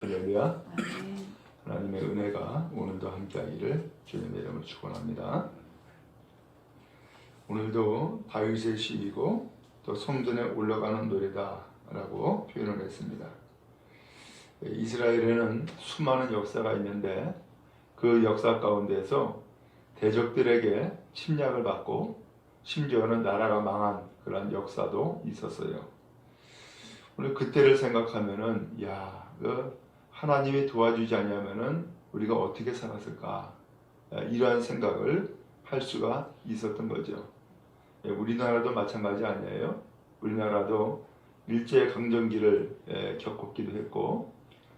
할렐루야. 하나님의 은혜가 오늘도 함께하기를 주님의 이름으로 축원합니다. 오늘도 다윗의 시이고 또 성전에 올라가는 노래다라고 표현을 했습니다. 이스라엘에는 수많은 역사가 있는데 그 역사 가운데서 대적들에게 침략을 받고 심지어는 나라가 망한 그런 역사도 있었어요. 오늘 그때를 생각하면은 야, 그 하나님이 도와주지 않냐면은 우리가 어떻게 살았을까 이러한 생각을 할 수가 있었던 거죠. 예, 우리나라도 마찬가지 아니에요? 우리나라도 일제 강점기를 예, 겪었기도 했고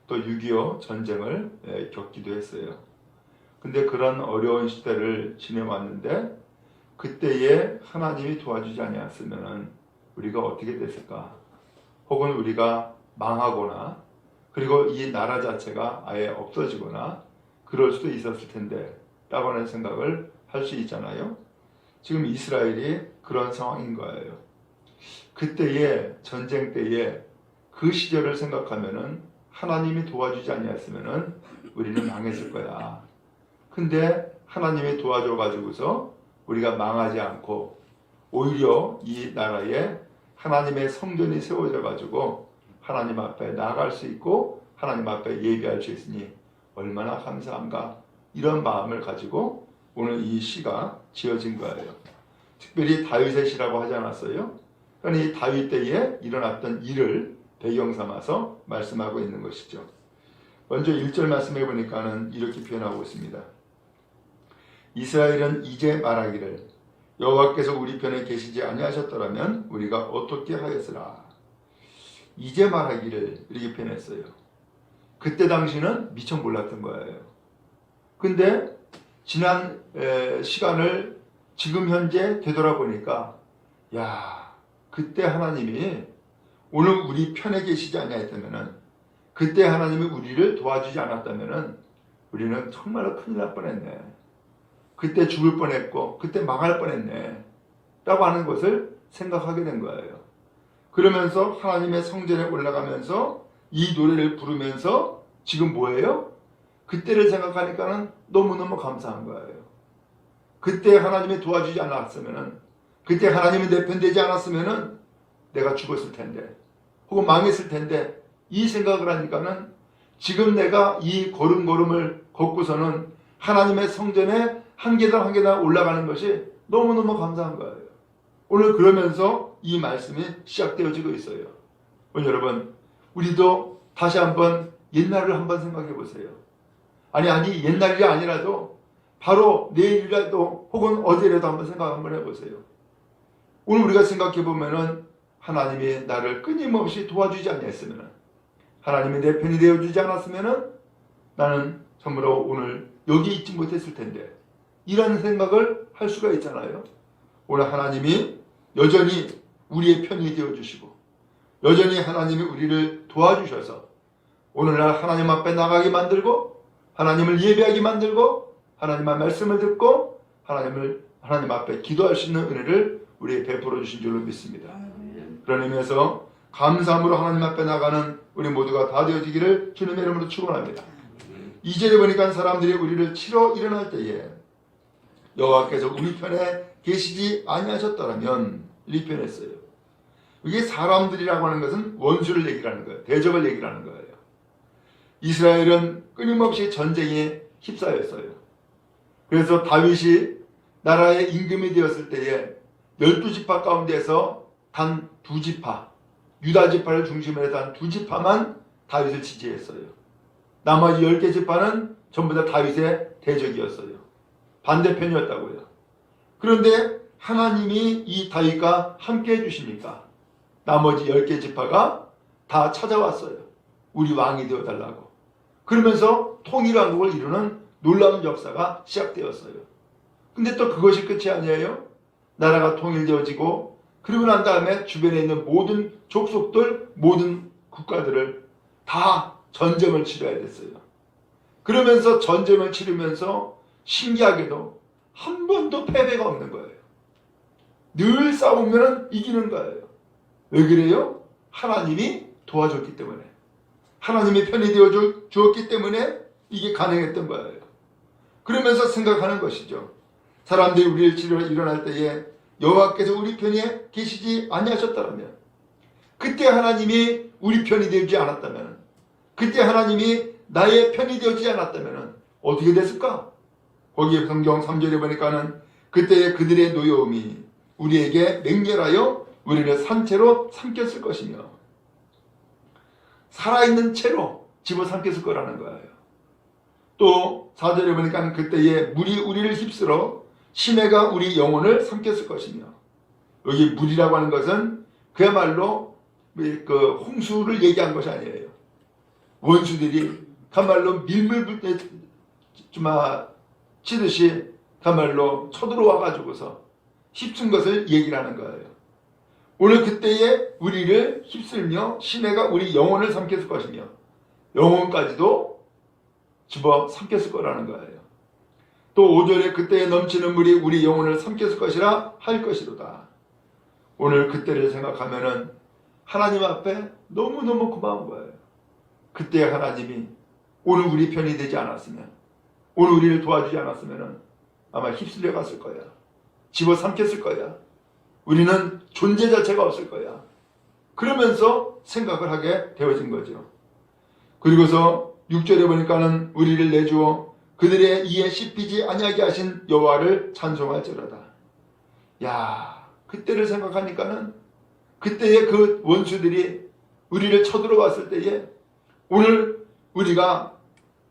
또 6.25 전쟁을 예, 겪기도 했어요. 근데 그런 어려운 시대를 지내왔는데 그때에 하나님이 도와주지 아니었으면은 우리가 어떻게 됐을까? 혹은 우리가 망하거나 그리고 이 나라 자체가 아예 없어지거나 그럴 수도 있었을 텐데 라고 하는 생각을 할 수 있잖아요. 지금 이스라엘이 그런 상황인 거예요. 그때의 전쟁 때에 그 시절을 생각하면은 하나님이 도와주지 아니었으면은 우리는 망했을 거야. 근데 하나님이 도와줘 가지고서 우리가 망하지 않고 오히려 이 나라에 하나님의 성전이 세워져 가지고 하나님 앞에 나아갈 수 있고 하나님 앞에 예배할 수 있으니 얼마나 감사한가 이런 마음을 가지고 오늘 이 시가 지어진 거예요. 특별히 다윗의 시라고 하지 않았어요? 그러니 다윗 때에 일어났던 일을 배경 삼아서 말씀하고 있는 것이죠. 먼저 1절 말씀해 보니까는 이렇게 표현하고 있습니다. 이스라엘은 이제 말하기를 여호와께서 우리 편에 계시지 아니하셨더라면 우리가 어떻게 하였으라. 이제 말하기를 이렇게 표현했어요. 그때 당시는 미처 몰랐던 거예요. 근데 지난 에, 시간을 지금 현재 되돌아보니까 야 그때 하나님이 오늘 우리 편에 계시지 아니했다면은 그때 하나님이 우리를 도와주지 않았다면은 우리는 정말로 큰일 날 뻔했네. 그때 죽을 뻔했고 그때 망할 뻔했네. 라고 하는 것을 생각하게 된 거예요. 그러면서 하나님의 성전에 올라가면서 이 노래를 부르면서 지금 뭐예요? 그때를 생각하니까는 너무너무 감사한 거예요. 그때 하나님이 도와주지 않았으면은 그때 하나님이 내 편 되지 않았으면은 내가 죽었을 텐데 혹은 망했을 텐데 이 생각을 하니까는 지금 내가 이 걸음걸음을 걷고서는 하나님의 성전에 한 계단 한 계단 올라가는 것이 너무너무 감사한 거예요. 오늘 그러면서 이 말씀이 시작되어지고 있어요. 오늘 여러분, 우리도 다시 한번 옛날을 한번 생각해 보세요. 아니, 아니, 옛날이 아니라도 바로 내일이라도 혹은 어제라도 한번 생각 한번 해보세요. 오늘 우리가 생각해 보면은 하나님이 나를 끊임없이 도와주지 않았으면 하나님이 내 편이 되어주지 않았으면은 나는 정말로 오늘 여기 있지 못했을 텐데 이런 생각을 할 수가 있잖아요. 오늘 하나님이 여전히 우리의 편이 되어 주시고 여전히 하나님이 우리를 도와주셔서 오늘날 하나님 앞에 나가게 만들고 하나님을 예배하게 만들고 하나님의 말씀을 듣고 하나님을 하나님 앞에 기도할 수 있는 은혜를 우리에게 베풀어 주신 줄로 믿습니다. 그런 의미에서 감사함으로 하나님 앞에 나가는 우리 모두가 다 되어지기를 주님의 이름으로 축원합니다. 이절에 보니까 사람들이 우리를 치러 일어날 때에 여호와께서 우리 편에 계시지 아니하셨더라면 표현했어요. 이게 사람들이라고 하는 것은 원수를 얘기하는 거예요. 대적을 얘기하는 거예요. 이스라엘은 끊임없이 전쟁에 휩싸였어요. 그래서 다윗이 나라의 임금이 되었을 때에 열두 지파 가운데서 단 두 지파, 유다 지파를 중심으로 해서 한두 지파만 다윗을 지지했어요. 나머지 열 개 지파는 전부 다 다윗의 대적이었어요. 반대편이었다고요. 그런데 하나님이 이 다윗과 함께 해주시니까 나머지 열개 지파가 다 찾아왔어요. 우리 왕이 되어달라고. 그러면서 통일한국을 이루는 놀라운 역사가 시작되었어요. 근데 또 그것이 끝이 아니에요. 나라가 통일되어지고 그리고 난 다음에 주변에 있는 모든 족속들, 모든 국가들을 다 전쟁을 치러야 됐어요. 그러면서 전쟁을 치르면서 신기하게도 한 번도 패배가 없는 거예요. 늘 싸우면 이기는 거예요. 왜 그래요? 하나님이 도와줬기 때문에. 하나님이 편이 되어 주- 주었기 때문에 이게 가능했던 거예요. 그러면서 생각하는 것이죠. 사람들이 우리를 치러 일어날 때에 여호와께서 우리 편에 계시지 아니하셨다면 그때 하나님이 우리 편이 되지 않았다면 그때 하나님이 나의 편이 되지 않았다면 어떻게 됐을까? 거기에 성경 3절에 보니까는 그때의 그들의 노여움이 우리에게 맹렬하여 우리를 산채로 삼켰을 것이며 살아있는 채로 집어삼켰을 거라는 거예요. 또 4절에 보니까 그때에 물이 우리를 휩쓸어 심해가 우리 영혼을 삼켰을 것이며 여기 물이라고 하는 것은 그야말로 그 홍수를 얘기한 것이 아니에요. 원수들이 그야말로 밀물 좀 치듯이 그야말로 쳐들어와 가지고서 휩쓴 것을 얘기를 하는 거예요. 오늘 그때에 우리를 휩쓸며 시내가 우리 영혼을 삼켰을 것이며 영혼까지도 집어 삼켰을 거라는 거예요. 또 5절에 그때에 넘치는 물이 우리 영혼을 삼켰을 것이라 할 것이로다. 오늘 그때를 생각하면은 하나님 앞에 너무너무 고마운 거예요. 그때 하나님이 오늘 우리 편이 되지 않았으면 오늘 우리를 도와주지 않았으면 아마 휩쓸려 갔을 거야. 집어 삼켰을 거야. 우리는 존재 자체가 없을 거야. 그러면서 생각을 하게 되어진 거죠. 그리고서 6절에 보니까는 우리를 내주어 그들의 이에 씹히지 아니하게 하신 여호와를 찬송할지로다. 야, 그때를 생각하니까는 그때의 그 원수들이 우리를 쳐들어왔을 때에 오늘 우리가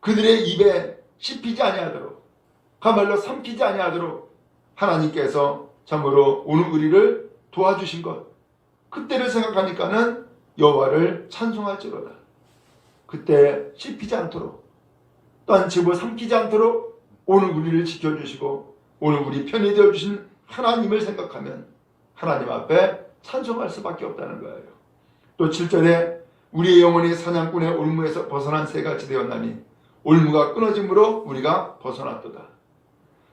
그들의 입에 씹히지 아니하도록 그말로 삼키지 아니하도록 하나님께서 참으로 오늘 우리를 도와주신 것 그때를 생각하니까는 여호와를 찬송할지로다. 그때 씹히지 않도록 또한 집을 삼키지 않도록 오늘 우리를 지켜주시고 오늘 우리 편이 되어주신 하나님을 생각하면 하나님 앞에 찬송할 수밖에 없다는 거예요. 또 7절에 우리의 영혼이 사냥꾼의 올무에서 벗어난 새같이 되었나니 올무가 끊어짐으로 우리가 벗어났도다.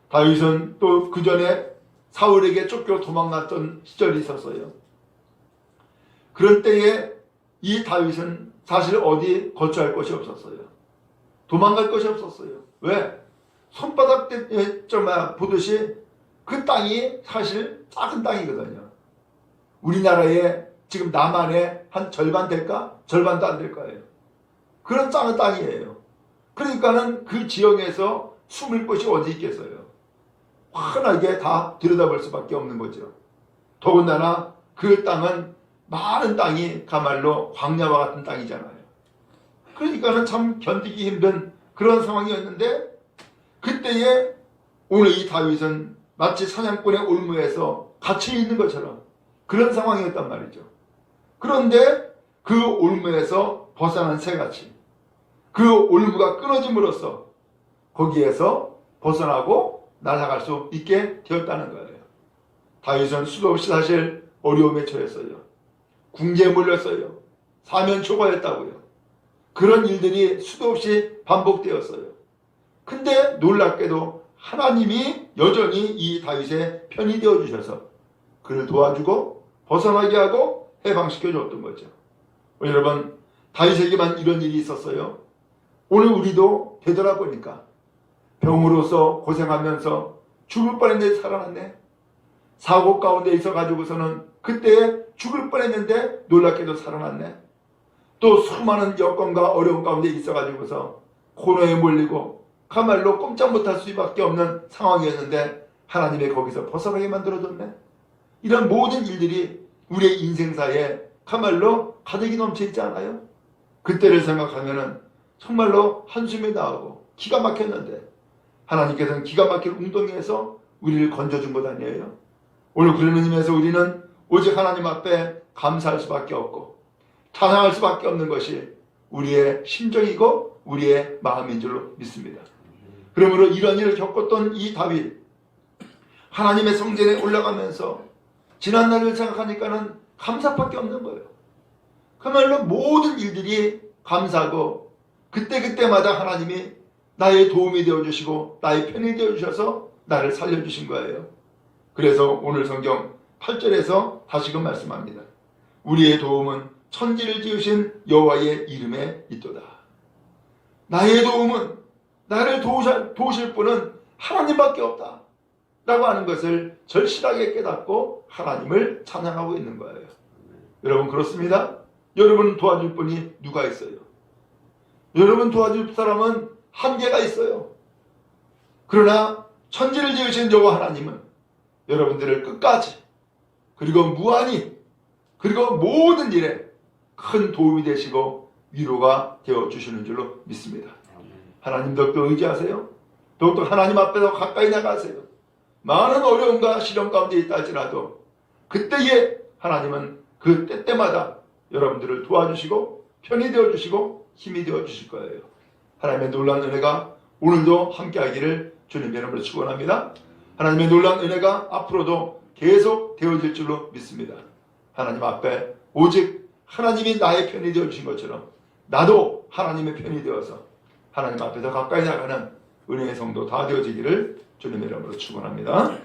다윗은 또 그 전에 사울에게 쫓겨 도망갔던 시절이 있었어요. 그런 때에 이 다윗은 사실 어디 거처할 곳이 없었어요. 도망갈 것이 없었어요. 왜? 손바닥 때만 보듯이 그 땅이 사실 작은 땅이거든요. 우리나라의 지금 남한의 한 절반 될까? 절반도 안 될 거예요. 그런 작은 땅이에요. 그러니까는 그 지역에서 숨을 곳이 어디 있겠어요. 환하게 다 들여다볼 수밖에 없는 거죠. 더군다나 그 땅은 많은 땅이 가말로 광야와 같은 땅이잖아요. 그러니까는 참 견디기 힘든 그런 상황이었는데 그때에 오늘 이 다윗은 마치 사냥꾼의 올무에서 갇혀 있는 것처럼 그런 상황이었단 말이죠. 그런데 그 올무에서 벗어난 새같이 그 올무가 끊어짐으로써 거기에서 벗어나고 날아갈 수 있게 되었다는 거예요. 다윗은 수도 없이 사실 어려움에 처했어요. 궁지에 몰렸어요. 사면 초과했다고요. 그런 일들이 수도 없이 반복되었어요. 근데 놀랍게도 하나님이 여전히 이 다윗의 편이 되어 주셔서 그를 도와주고 벗어나게 하고 해방시켜 줬던 거죠. 여러분 다윗에게만 이런 일이 있었어요. 오늘 우리도 되돌아보니까 병으로서 고생하면서 죽을 뻔했는데 살아났네. 사고 가운데 있어 가지고서는 그때 죽을 뻔했는데 놀랍게도 살아났네. 또 수많은 여건과 어려운 가운데 있어 가지고서 코너에 몰리고 가말로 꼼짝 못할 수밖에 없는 상황이었는데 하나님의 거기서 벗어나게 만들어줬네. 이런 모든 일들이 우리의 인생사에 가말로 가득이 넘쳐 있지 않아요? 그때를 생각하면은 정말로 한숨이 나오고 기가 막혔는데 하나님께서는 기가 막힌 웅덩이에서 우리를 건져준 것 아니에요? 오늘 그런 의미에서 우리는 오직 하나님 앞에 감사할 수밖에 없고 찬양할 수밖에 없는 것이 우리의 심정이고 우리의 마음인 줄로 믿습니다. 그러므로 이런 일을 겪었던 이 다윗 하나님의 성전에 올라가면서 지난 날을 생각하니까는 감사밖에 없는 거예요. 그야말로 모든 일들이 감사고 그때그때마다 하나님이 나의 도움이 되어주시고 나의 편이 되어주셔서 나를 살려주신 거예요. 그래서 오늘 성경 8절에서 다시금 말씀합니다. 우리의 도움은 천지를 지으신 여호와의 이름에 있도다. 나의 도움은 나를 도우실, 도우실 분은 하나님밖에 없다. 라고 하는 것을 절실하게 깨닫고 하나님을 찬양하고 있는 거예요. 여러분 그렇습니다. 여러분 도와줄 분이 누가 있어요? 여러분 도와줄 사람은 한계가 있어요. 그러나 천지를 지으신 여호와 하나님은 여러분들을 끝까지 그리고 무한히 그리고 모든 일에 큰 도움이 되시고 위로가 되어 주시는 줄로 믿습니다. 하나님 더욱더 의지하세요. 더욱더 하나님 앞에서 가까이 나가세요. 많은 어려움과 시련 가운데 있다 할지라도 그때에 하나님은 그 때때마다 여러분들을 도와주시고 편이 되어 주시고 힘이 되어 주실 거예요. 하나님의 놀라운 은혜가 오늘도 함께 하기를 주님의 이름으로 축원합니다. 하나님의 놀라운 은혜가 앞으로도 계속 되어질 줄로 믿습니다. 하나님 앞에 오직 하나님이 나의 편이 되어 주신 것처럼 나도 하나님의 편이 되어서 하나님 앞에서 가까이 나가는 은혜의 성도 다 되어지기를 주님의 이름으로 축원합니다.